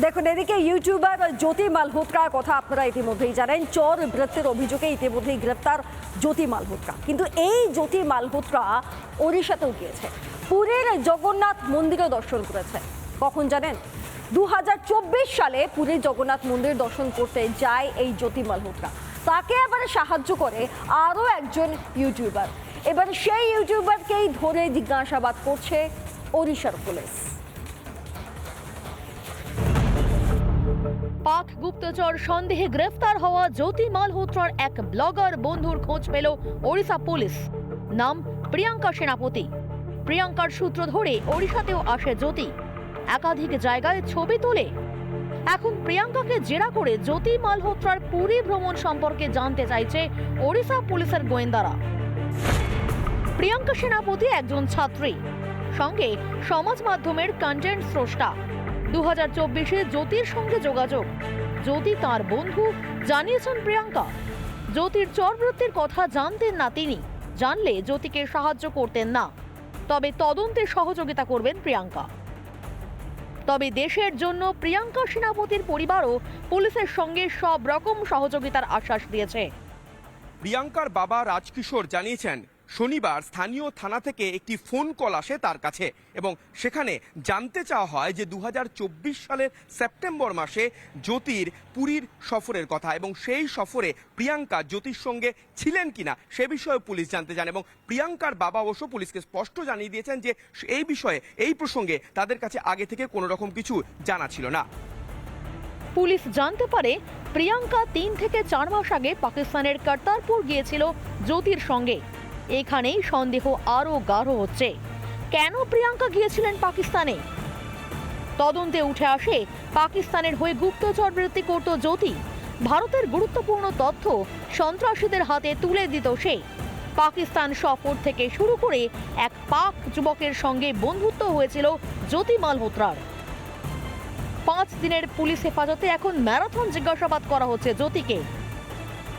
দেখুন, এদিকে ইউটিউবার জ্যোতি মালহোত্রার কথা আপনারা ইতিমধ্যেই জানেন। চর বৃত্তের অভিযোগে ইতিমধ্যেই গ্রেপ্তার জ্যোতি মালহোত্রা কিন্তু এই জ্যোতি মালহোত্রা ওড়িশাতেও গিয়েছে। পুরীর জগন্নাথ মন্দিরে দর্শন করেছে। কখন জানেন? দু হাজার চব্বিশ সালে পুরীর জগন্নাথ মন্দির দর্শন করতে যায় এই জ্যোতি মালহোত্রা তাকে আবার সাহায্য করে আরও একজন ইউটিউবার। এবার সেই ইউটিউবারকেই ধরে জিজ্ঞাসাবাদ করছে ওড়িশার পুলিশ। পাক গুপ্তচর সন্দেহে গ্রেফতার হওয়া জ্যোতি মালহোত্রার এক ব্লগার বন্ধুর খোঁজ পেল ওড়িশা পুলিশ। নাম প্রিয়াঙ্কা সেনাপতি। প্রিয়াঙ্কার সূত্র ধরে ওড়িশাতেও আসে জ্যোতি। একাধিক জায়গায় ছবি তোলে। এখন প্রিয়াঙ্কাকে জেরা করে জ্যোতি মালহোত্রার পুরী ভ্রমণ সম্পর্কে জানতে চাইছে ওড়িশা পুলিশের গোয়েন্দারা। প্রিয়াঙ্কা সেনাপতি একজন ছাত্রী। সঙ্গে সমাজ মাধ্যমের কন্টেন্ট স্রষ্টা। দু হাজার চব্বিশে জ্যোতির সঙ্গে যোগাযোগ। জ্যোতি তার বন্ধু, জানিয়েছেন প্রিয়াঙ্কা। জ্যোতির চরবৃত্তির কথা জানতেন না তিনি। জানলে জ্যোতিকে সাহায্য করতেন না। তবে তদন্তে সহযোগিতা করবেন প্রিয়াঙ্কা। তবে দেশের জন্য প্রিয়াঙ্কা সেনাপতির পরিবারও পুলিশের সঙ্গে সব রকম সহযোগিতার আশ্বাস দিয়েছে। প্রিয়াঙ্কার বাবা রাজকিশোর জানিয়েছেন শনিবার স্থানীয় থানা থেকে একটি ফোন কল আসে তার কাছে এবং সেখানে জানতে চাওয়া হয় যে দু হাজার চব্বিশ সালের সেপ্টেম্বর মাসে জ্যোতির পুরীর সফরের কথা এবং সেই সফরে প্রিয়াঙ্কা জ্যোতির সঙ্গে ছিলেন কিনা সে বিষয়ে পুলিশ জানতে চান এবং প্রিয়াঙ্কার বাবা অবশ্য পুলিশকে স্পষ্ট জানিয়ে দিয়েছেন যে এই বিষয়ে, এই প্রসঙ্গে তাদের কাছে আগে থেকে কোনো রকম কিছু জানা ছিল না। পুলিশ জানতে পারে প্রিয়াঙ্কা তিন থেকে চার মাস আগে পাকিস্তানের কর্তারপুর গিয়েছিল জ্যোতির সঙ্গে। এখানেই সন্দেহ আরও গাঢ় হচ্ছে। কেন প্রিয়াঙ্কা গিয়েছিলেন পাকিস্তানে? তদন্তে উঠে আসে, পাকিস্তানের হয়ে গুপ্তচর বৃত্তি করত জ্যোতি। ভারতের গুরুত্বপূর্ণ তথ্য সন্ত্রাসীদের হাতে তুলে দিত সে। পাকিস্তান সফর থেকে শুরু করে এক পাক যুবকের সঙ্গে বন্ধুত্ব হয়েছিল জ্যোতি মালহোত্রার। পাঁচ দিনের পুলিশ হেফাজতে এখন ম্যারাথন জিজ্ঞাসাবাদ করা হচ্ছে জ্যোতিকে।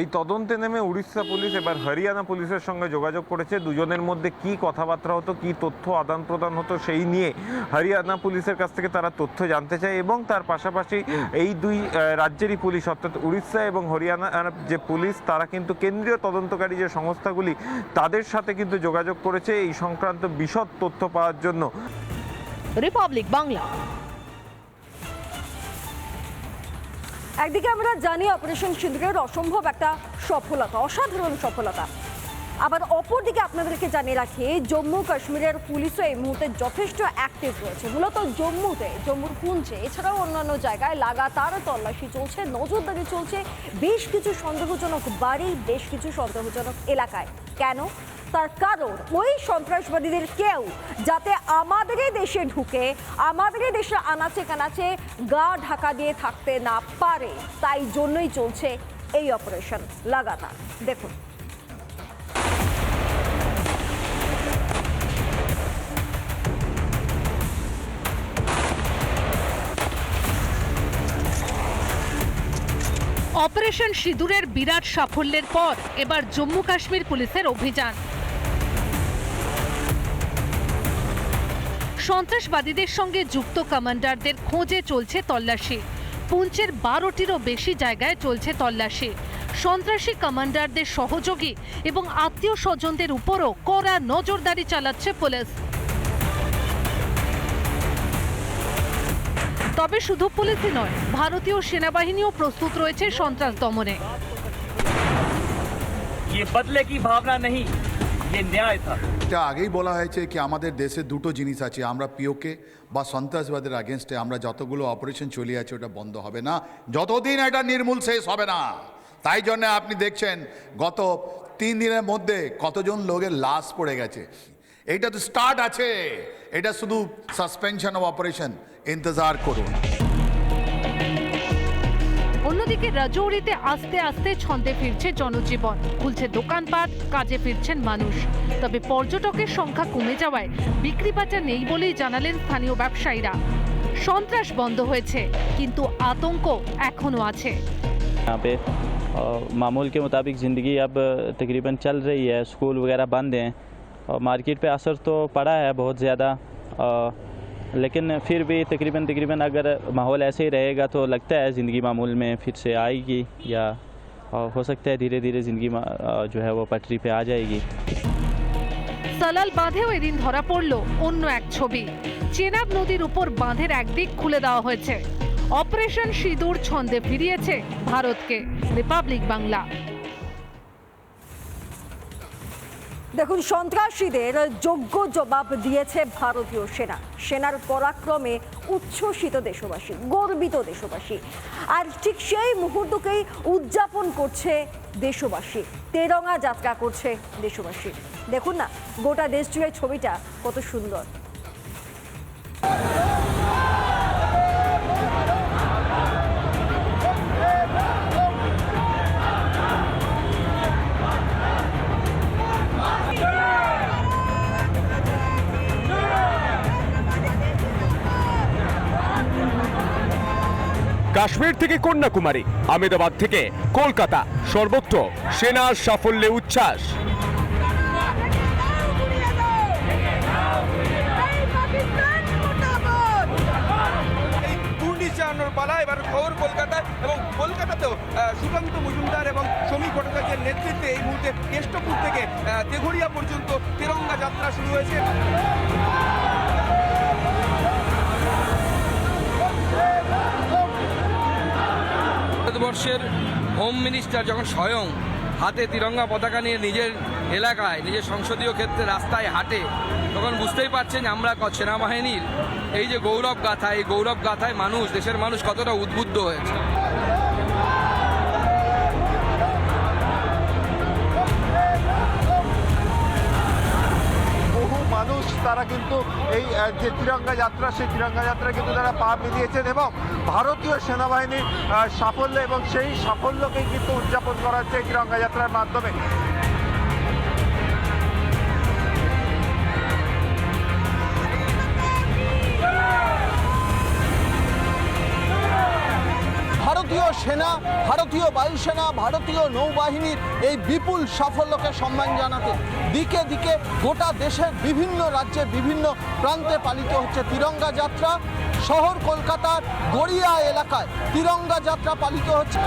এই তদন্তে নেমে উড়িষ্যা পুলিশ, এবার হরিয়ানা পুলিশের সঙ্গে যোগাযোগ করেছে। দুজনের মধ্যে কি কথাবার্তা হতো, কি তথ্য আদান প্রদান হতো, সেই নিয়ে হরিয়ানা পুলিশের কাছ থেকে তারা তথ্য জানতে চায় এবং তার পাশাপাশি এই দুই রাজ্যেরই পুলিশ, অর্থাৎ উড়িষ্যা এবং হরিয়ানা যে পুলিশ, তারা কিন্তু কেন্দ্রীয় তদন্তকারী যে সংস্থাগুলি, তাদের সাথে কিন্তু যোগাযোগ করেছে এই সংক্রান্ত বিশদ তথ্য পাওয়ার জন্য। রিপাবলিক বাংলা। একদিকে আমরা জানি অপারেশন সিঁদুরের অসম্ভব একটা সফলতা, অসাধারণ সফলতা। আবার অপরদিকে আপনাদেরকে জানিয়ে রাখি, জম্মু কাশ্মীরের পুলিশও এই মুহূর্তে যথেষ্ট অ্যাক্টিভ রয়েছে। মূলত জম্মুতে, জম্মুর পুঞ্চে এছাড়াও অন্যান্য জায়গায় লাগাতার তল্লাশি চলছে, নজরদারি চলছে। বেশ কিছু সন্দেহজনক বাড়ি, বেশ কিছু সন্দেহজনক এলাকায়। কেন? তার কারণ ওই সন্ত্রাসবাদীদের কেউ যাতে আমাদের দেশে ঢুকে, আমাদেরই দেশে আনাচে কানাচে গা ঢাকা দিয়ে থাকতে না পারে, তাই জন্যই চলছে এই অপারেশন লাগাতার। দেখুন। অপারেশন সিঁদুরের বিরাট সাফল্যের পর এবার জম্মু কাশ্মীর পুলিশের অভিযান। সন্ত্রাসবাদীদের সঙ্গে যুক্ত কমান্ডারদের খোঁজে চলছে তল্লাশি পুঞ্চের বারোটিরও বেশি জায়গায় চলছে তল্লাশি সন্ত্রাসী কমান্ডারদের সহযোগী এবং আত্মীয় স্বজনদের উপরও কড়া নজরদারি চালাচ্ছে পুলিশ তবে শুধু পুলিশই নয় ভারতীয় সেনাবাহিনীও প্রস্তুত রয়েছে সন্ত্রাস দমনে ये बदले की भावना नहीं ये न्याय था এটা আগেই বলা হয়েছে কি আমাদের দেশে দুটো জিনিস আছে, আমরা পিওকে বা সন্ত্রাসবাদের আগেনস্টে আমরা যতগুলো অপারেশন চলে আছে ওটা বন্ধ হবে না। যতদিন এটা নির্মূল শেষ হবে না। তাই জন্য আপনি দেখছেন গত তিন দিনের মধ্যে কতজন লোকের লাশ পড়ে গেছে। এইটা তো স্টার্ট আছে। এটা শুধু সাসপেনশন অফ অপারেশন ইন্তজার করুন। অন্যদিকে রাজৌরিতে আস্তে আস্তে ছন্দে ফিরছে জনজীবন খুলছে দোকানপাট কাজে ফিরছেন মানুষ তবে পর্যটকের সংখ্যা কমে যাওয়ায় বিক্রি বাটা নেই বলেই জানালেন স্থানীয় ব্যবসায়ীরা সন্ত্রাস বন্ধ হয়েছে কিন্তু আতঙ্ক এখনো আছে यहाँ पे अ, मामूल के मुताबिक ज़िंदगी अब तकरीबन चल रही है स्कूल वगैरह बंद हैं और मार्केट पे असर तो पड़ा है बहुत ज़्यादा अ, लेकिन फिर भी तकरीबन तकरीबन अगर माहौल ऐसे ही रहेगा तो लगता है ज़िंदगी मामूल में फिर से आएगी या अ, हो सकता है धीरे धीरे ज़िंदगी मा- अ, जो है वो पटरी पे आ जाएगी সালাল বাঁধেও এদিন ধরা পড়ল অন্য এক ছবি চেনাব নদীর উপর বাঁধের একদিক খুলে দেওয়া হয়েছে অপারেশন সিঁদুর ছন্দে ফিরিয়েছে ভারতকে রিপাবলিক বাংলা দেখুন, সন্ত্রাসীদের যোগ্য জবাব দিয়েছে ভারতীয় সেনা। সেনার পরাক্রমে উচ্ছ্বসিত দেশবাসী, গর্বিত দেশবাসী। আর ঠিক সেই মুহূর্তকেই উদযাপন করছে দেশবাসী। তেরঙা যাত্রা করছে দেশবাসী। দেখুন না, গোটা দেশ জুড়ে ছবিটা কত সুন্দর। কাশ্মীর থেকে কন্যাকুমারী আমেদাবাদ থেকে কলকাতা সর্বত্র সেনার সাফল্যে উচ্ছ্বাস। এবং কলকাতাতেও মজুমদার এবং নেতৃত্বে এই মুহূর্তে কেষ্টপুর থেকে আহ, তেঘড়িয়া পর্যন্ত তেরঙ্গা যাত্রা শুরু হয়েছে। ভারতবর্ষের হোম মিনিস্টার যখন স্বয়ং হাতে তিরঙ্গা পতাকা নিয়ে নিজের এলাকায়, নিজের সংসদীয় ক্ষেত্রে রাস্তায় হাঁটে, তখন বুঝতেই পারছেন আমরা সেনাবাহিনীর এই যে গৌরব গাথা, এই গৌরব গাথায় মানুষ, দেশের মানুষ কতটা উদ্বুদ্ধ হয়েছে। কিন্তু এই যে তিরঙ্গা যাত্রা, সেই তিরঙ্গা যাত্রা কিন্তু তারা পা মিলিয়েছেন এবং ভারতীয় সেনাবাহিনীর সাফল্য এবং সেই সাফল্যকেই কিন্তু উদযাপন করা হচ্ছে এই তিরঙ্গা যাত্রার মাধ্যমে। সেনা, ভারতীয় বায়ুসেনা, ভারতীয় নৌবাহিনীর এই বিপুল সাফল্যকে সম্মান জানাতে দিকে দিকে গোটা দেশের বিভিন্ন রাজ্যের বিভিন্ন প্রান্তে পালিত হচ্ছে তিরঙ্গা যাত্রা। শহর কলকাতার গড়িয়া এলাকায় তিরঙ্গা যাত্রা পালিত হচ্ছে।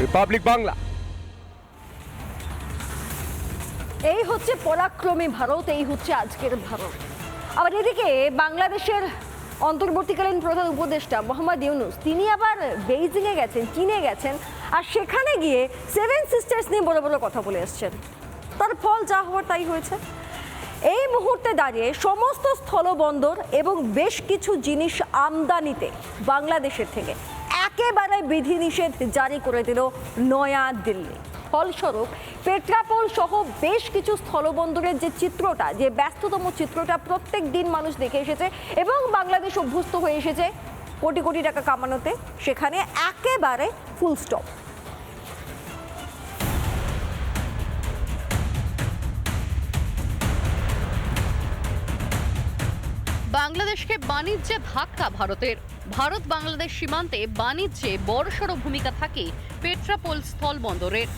রিপাবলিক বাংলা। পরাক্রমী ভারত, এই হচ্ছে আজকের ভারত। আবার এদিকে বাংলাদেশের অন্তর্বর্তীকালীন প্রধান উপদেষ্টা মোহাম্মদ ইউনুস, তিনি আবার বেইজিংয়ে গেছেন, চীনে গেছেন, আর সেখানে গিয়ে সেভেন সিস্টার্স নিয়ে বড় বড় কথা বলে এসছেন। তার ফল যা হওয়ার তাই হয়েছে। এই মুহূর্তে দাঁড়িয়ে সমস্ত স্থলবন্দর এবং বেশ কিছু জিনিস আমদানিতে বাংলাদেশের থেকে একেবারে বিধিনিষেধ জারি করে দিল নয়া দিল্লি। ফলস্বরূপ পেট্রাপোল সহ বেশ কিছু স্থলবন্দরের যে চিত্রটা, যে ব্যস্ততম চিত্রটা প্রত্যেক দিন মানুষ দেখে এসেছে এবং বাংলাদেশ অভ্যস্ত হয়ে এসেছে কোটি কোটি টাকা কামানোতে, সেখানে একেবারে ফুল স্টপ বাংলাদেশকে বাণিজ্যে ধাক্কা ভারতের। ভারত বাংলাদেশ সীমান্তে বাণিজ্যে বড়সড় ভূমিকা থাকে পেট্রাপোল স্থলবন্দরের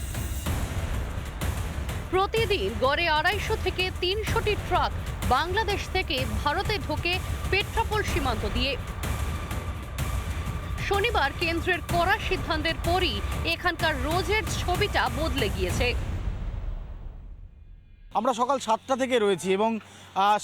প্রতিদিন গড়ে আড়াইশো থেকে তিনশোটি ট্রাক বাংলাদেশ থেকে ভারতে ঢোকে পেট্রাপোল সীমান্ত দিয়ে। শনিবার কেন্দ্রের কড়া সিদ্ধান্তের পরই এখানকার রোজের ছবিটা বদলে গিয়েছে। আমরা সকাল সাতটা থেকে রয়েছি এবং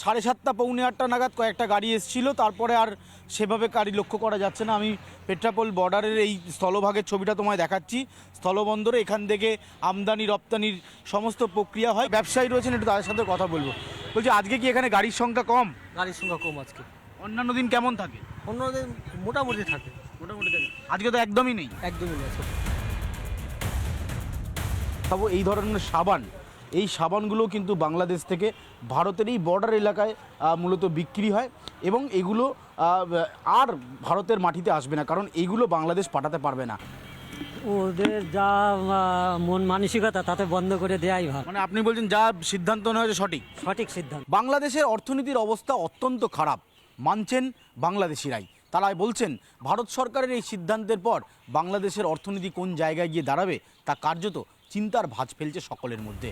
সাড়ে সাতটা পৌনে আটটা নাগাদ কয়েকটা গাড়ি এসেছিল। তারপরে আর সেভাবে গাড়ি লক্ষ্য করা যাচ্ছে না। আমি পেট্রাপোল বর্ডারের এই স্থলভাগের ছবিটা তোমায় দেখাচ্ছি। স্থলবন্দরে এখান থেকে আমদানি রপ্তানির সমস্ত প্রক্রিয়া হয়। ব্যবসায়ী রয়েছেন একটু তাদের সাথে কথা বলব। বলছি আজকে কি এখানে গাড়ির সংখ্যা কম? গাড়ির সংখ্যা কম আজকে। অন্যান্য দিন কেমন থাকে? অন্যদের মোটামুটি থাকে। মোটামুটি থাকে। আজকে তো একদমই নেই। একদমই আছে খাব এই ধরনের সাবান এই সাবানগুলো কিন্তু বাংলাদেশ থেকে ভারতের এই বর্ডার এলাকায় মূলত বিক্রি হয় এবং এগুলো আর ভারতের মাটিতে আসবে না কারণ এইগুলো বাংলাদেশ পাঠাতে পারবে না। ওদের যা মন মানসিকতা তাতে বন্ধ করে দেয়াই ভালো। মানে আপনি বলছেন যা সিদ্ধান্ত নেওয়া হয়েছে সঠিক। সঠিক সিদ্ধান্ত। বাংলাদেশের অর্থনীতির অবস্থা অত্যন্ত খারাপ মানছেন বাংলাদেশিরাই। তারা বলছেন ভারত সরকারের এই সিদ্ধান্তের পর বাংলাদেশের অর্থনীতি কোন জায়গায় গিয়ে দাঁড়াবে তা কার্যত চিন্তার ভাঁজ ফেলছে সকলের মধ্যে।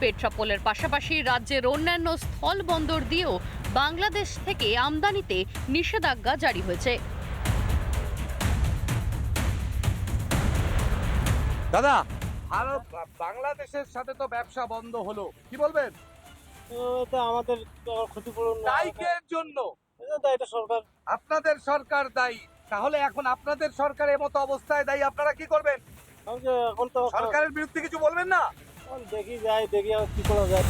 পেট্রাপোলের পাশাপাশি রাজ্যের অন্যান্য স্থল বন্দর দিয়েও বাংলাদেশ থেকে আমদানিতে নিষেধাজ্ঞা জারি হয়েছে। দাদা! ভারত বাংলাদেশের সাথে তো ব্যবসা বন্ধ হলো কি বলবেন? আমাদের ক্ষতিপূরণ দায়ীকের জন্য। এটা সরকার। আপনাদের সরকার দায়ী তাহলে এখন আপনাদের সরকারের মতো অবস্থায় দায়ী আপনারা কি করবেন? এখন তো সরকারের বিরুদ্ধে কিছু বলবেন না? দেখি যাই দেখি কি করা যায়।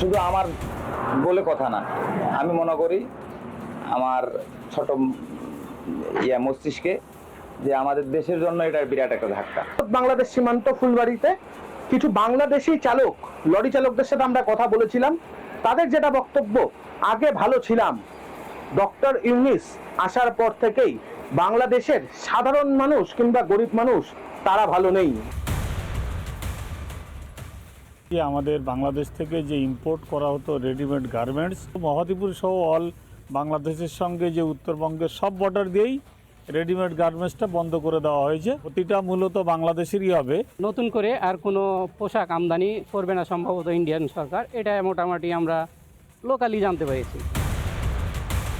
শুধু আমার বলে কথা না আমি মনে করি আমার ছোট ইয়া মস্তিষ্কে যে আমাদের দেশের জন্য এটা বিরাট একটা ধাক্কা। বাংলাদেশ সীমান্ত ফুলবাড়িতে কিছু বাংলাদেশি চালক লরি চালকদের সাথে আমরা কথা বলেছিলাম। তাদের যেটা বক্তব্য আগে ভালো ছিলাম। ডক্টর ইউনিস আসার পর থেকেই বাংলাদেশের সাধারণ মানুষ কিংবা গরিব মানুষ তারা ভালো নেই। আমাদের বাংলাদেশ থেকে যে ইম্পোর্ট করা হতো রেডিমেড গার্মেন্টস মহাদিপুর সহ অল বাংলাদেশের সঙ্গে যে উত্তরবঙ্গের সব বর্ডার দিয়েই রেডিমেড গার্মেন্টসটা বন্ধ করে দেওয়া হয়েছে। প্রতিটা মূলত বাংলাদেশেরই হবে। নতুন করে আর কোনো পোশাক আমদানি করবে না সম্ভবত ইন্ডিয়ান সরকার। এটা মোটামুটি আমরা লোকালি জানতে পেরেছি।